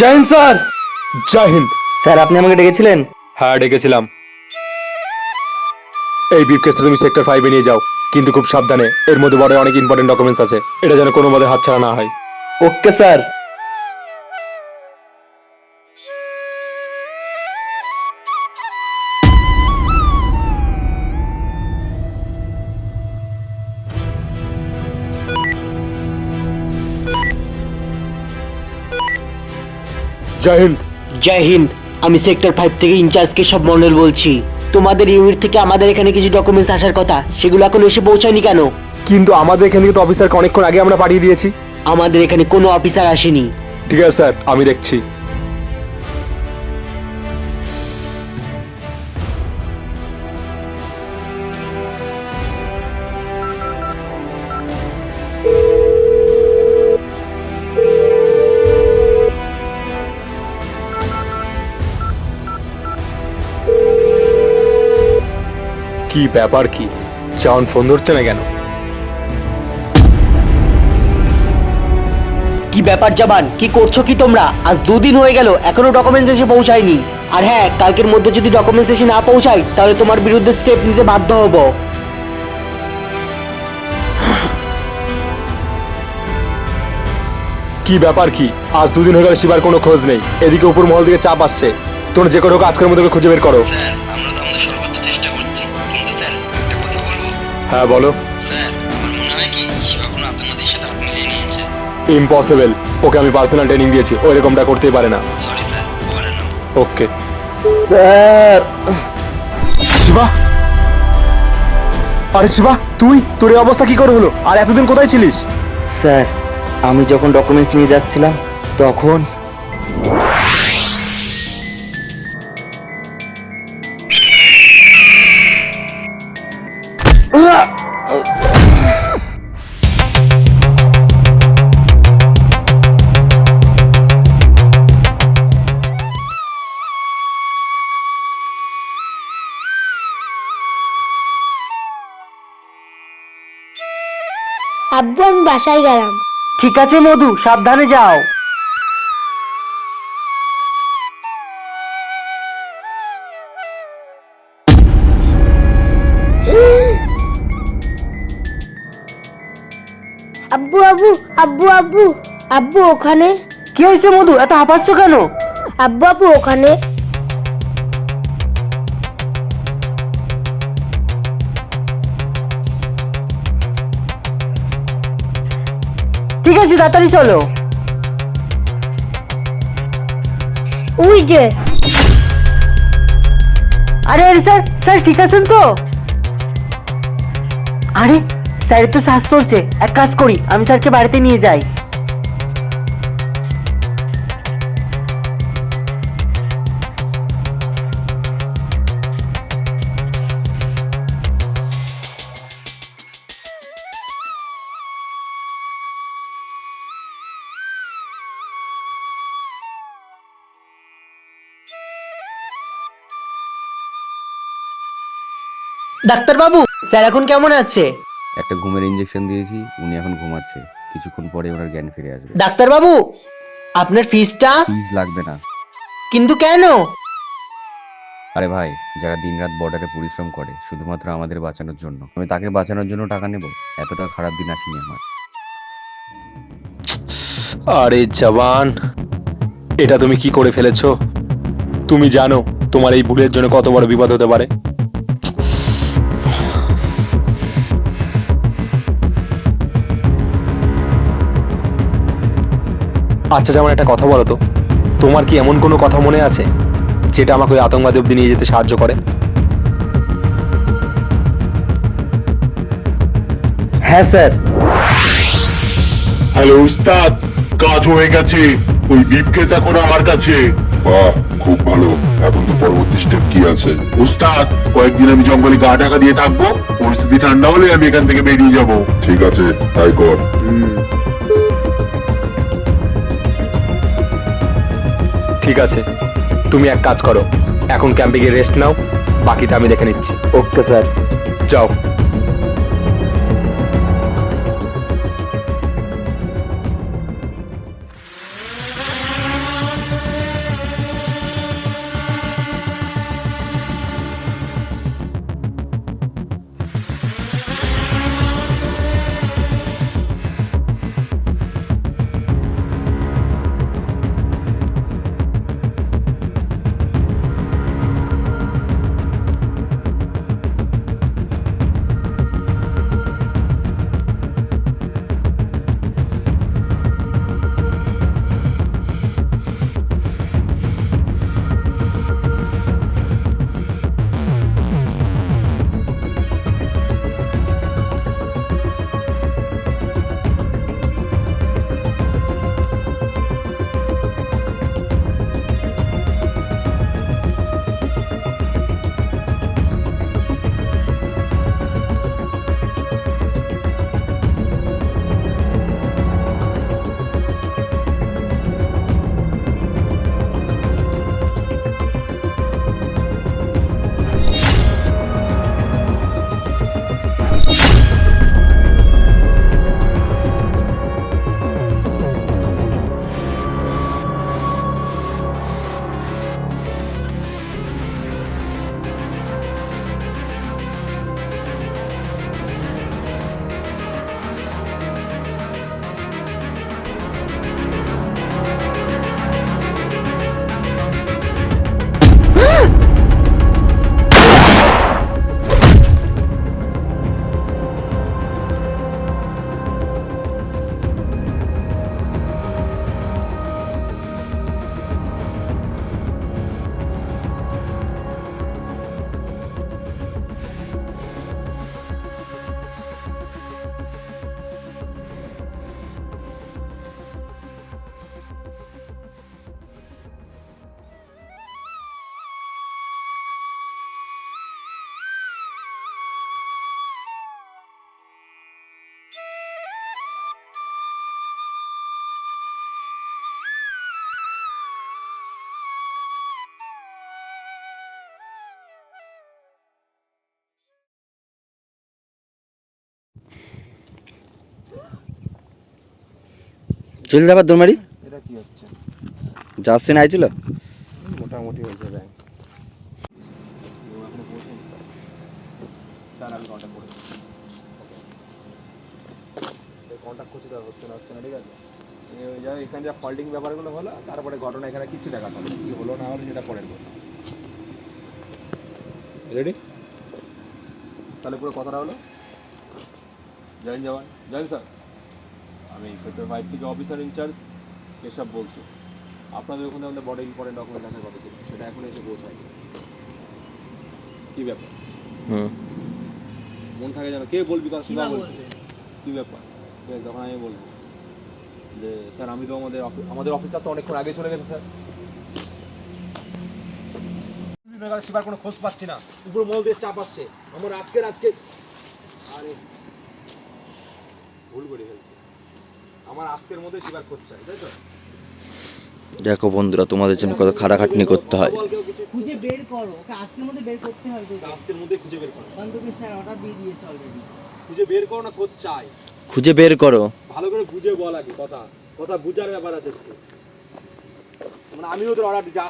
জয় Hind sir. Jai Hind. Sir আপনি আমাকে ডেকেছিলেন? হ্যাঁ ডেকেছিলাম। এই বিপকেসটা তুমি সেক্টর ফাইভে নিয়ে যাও। কিন্তু খুব সাবধানে এর মধ্যে বড় অনেক ইম্পর্টেন্ট ডকুমেন্টস আছে। এটা যেন কোনো মতে হাতছাড়া না হয়। Okay sir. জয় হিন্দ। জয় হিন্দ। আমি সেক্টর ফাইভ থেকে ইনচার্জকে সব মন্ডল বলছি। তোমাদের ইউনিট থেকে আমাদের এখানে কিছু ডকুমেন্টস আসার কথা সেগুলো এখন এসে পৌঁছায়নি কেন? কিন্তু আমাদের এখানে তো অফিসারকে অনেকক্ষণ আগে আমরা পাঠিয়ে দিয়েছি। আমাদের এখানে কোনো অফিসার আসেনি। ঠিক আছে স্যার আমি দেখছি। কি ব্যাপার কি? চাউন ফোন ধরছে না কেন? কি ব্যাপার জাবান? কি করছ কি তোমরা? আজ দুদিন হয়ে গেল এখনও ডকুমেন্টস এসে পৌঁছায়নি। আর হ্যাঁ কালকের মধ্যে যদি ডকুমেন্টস এসে না পৌঁছায় তাহলে তোমার বিরুদ্ধে স্টেপ নিতে বাধ্য হব। কি ব্যাপার কি? আজ দুদিন হয়ে গেল শিবার কোনো খোঁজ নেই। এদিকে উপর মহল থেকে চাপ আসছে। তোমরা যে কোনো হোক আজকের মধ্যে খুঁজে বের করো। স্যার আমরা হ্যাঁ বলো। স্যার আমার মনে হয় কি শিবা কোনো আতঙ্কবাদীর সাথে হাত মিলিয়ে নিয়েছে। ইম্পসিবল ওকে আমি পার্সোনাল ট্রেনিং দিয়েছি। ও এরকমটা করতেই পারে না। Sorry sir okay. Sir! Shiva! আরে শিবা তুই? তোর এই অবস্থা কি করে হলো? আর এতদিন কোথায় ছিলিস? স্যার আমি যখন ডকুমেন্টস নিয়ে যাচ্ছিলাম তখন আব্বু আমি বাসায় গেলাম। ঠিক আছে মধু সাবধানে যাও। আব্বু আব্বু আব্বু আব্বু আব্বু ওখানে। কি হয়েছে মধু? এত হাঁপাচ্ছ কেন? আব্বু আব্বু ওখানে। আছে তাড়াতাড়ি চলো। ওই যে আরে আরে স্যার স্যার, ঠিক আছেন তো? আরে স্যার তো শ্বাস চলছে। এক কাজ করি, আমি স্যারকে বাড়িতে নিয়ে যাই। ডাক্তারবাবু স্যার এখন কেমন আছে? একটা ঘুমের ইঞ্জেকশন দিয়েছি উনি এখন ঘুমাচ্ছে। কিছুক্ষণ পরে ওনার জ্ঞান ফিরে আসবে। ডাক্তারবাবু আপনার ফিসটা ফিজ লাগবে না। কিন্তু কেন? আরে ভাই যারা দিনরাত বর্ডারে পরিশ্রম করে শুধুমাত্র আমাদের বাঁচানোর জন্য। আমি তাকে বাঁচানোর জন্য টাকা নেব। এতটা খারাপ দিন আসেনি আমার। আরে জওয়ান এটা তুমি কি করে ফেলেছো? তুমি জানো তোমার এই ভুলের জন্য কত বড় বিপদ হতে পারে। আচ্ছা যেমন একটা কথা বলো তো। তোমার কি এমন কোনো কথা মনে আছে যেটা আমাকে ওই আতঙ্কবাদী অব্দি নিয়ে যেতে সাহায্য করে? হ্যাঁ স্যার। হ্যালো উস্তাদ কাজ হয়ে গেছে। ওই বিপকেস এখন আমার কাছে। বাহ খুব ভালো। এখন তো পরবর্তী স্টেপ কি আছে? উস্তাদ কয়েকদিন আমি জঙ্গলে গা ঢাকা দিয়ে থাকব। পরিস্থিতি ঠান্ডা হলে আমি এখান থেকে বেরিয়ে যাব। ঠিক আছে তাই কর। ঠিক আছে। তুমি এক কাজ করো। এখন ক্যাম্পে গিয়ে রেস্ট নাও। বাকিটা আমি দেখে নিচ্ছি। ওকে স্যার যাও। চলে যাবার দোলমারি? এটা কি হচ্ছে? যাচ্ছে না আইছিল? মোটামুটি হয়েছে স্যার আমি কন্ট্যাক্ট করছি তার হচ্ছে না হচ্ছে না ঠিক আছে? এখানে যা ফল্টিং ব্যাপারগুলো হলো তারপরে ঘটনা এখানে কিছু দেখা যাবে কি হলো না হলো সেটা পরের কথা। রেডি তাহলে পুরো কথাটা হলো? জয়েন জওয়ান। জয়েন স্যার। আমি সেক্টর ফাইভ থেকে অফিসার ইনচার্জ এসব বলছি। আপনাদের ওখানে আমাদের বড় ইম্পর্টেন্ট ডকুমেন্ট দেখার কথা ছিল সেটা এখন এসে পৌঁছায় কি ব্যাপার? হুম। মন থাকে যেন কে বলবি কাজ শিবা বলবে? কি ব্যাপার? ঠিক আছে, তখন আমি বলব যে স্যার আমি তো আমাদের আমাদের অফিসার তো অনেকক্ষণ আগে চলে গেছে স্যার। শিবার কোনো খোঁজ পাচ্ছি না। উপর মল দিয়ে চাপ আসছে। আমার আজকের আজকে আরে ভুল করে ফেলছি। আমার আজকের মধ্যে শিবার খোঁজ চাই তাই তো? দেখো বন্ধুরা তোমাদের জন্য কত খাটাখাটনি করতে হয়। খুঁজে বের করো ওকে আজকের মধ্যে বের করতে হবে আজকের মধ্যে খুঁজে বের করো। স্যার অর্ডার দিয়ে দিয়েছে অলরেডি খুঁজে বের করো না খোঁজ চাই। খুঁজে বের করো। ভালো করে বুঝে বল আগে কথা। কথা বুঝার ব্যাপার আছে। মানে আমিও তো অর্ডার দিচ্ছি